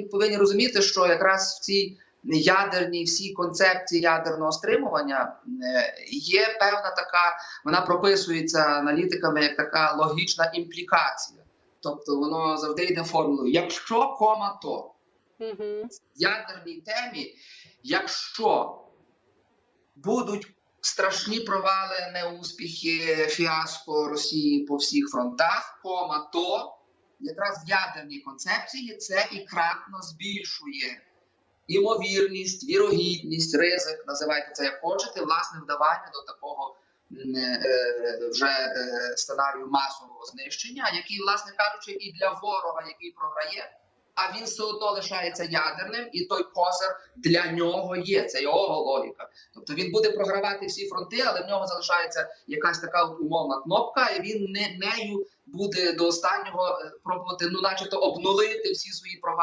повинні розуміти, що якраз в цій ядерній всій концепції ядерного стримування е, є певна така, вона прописується аналітиками як така логічна імплікація. Тобто воно завжди йде формулою. Якщо кома то в ядерній темі, якщо будуть страшні провали, неуспіхи, фіаско Росії по всіх фронтах, кома, то якраз в ядерній концепції це і кратно збільшує імовірність, вірогідність, ризик, називайте це як хочете, власне, вдавання до такого е, вже е, сценарію масового знищення, який, власне кажучи, і для ворога, який програє, а він все одно лишається ядерним, і той козир для нього є. Це його логіка. Тобто він буде програвати всі фронти, але в нього залишається якась така умовна кнопка, і він не нею буде до останнього е, пробувати, ну, начебто, обнулити всі свої провали.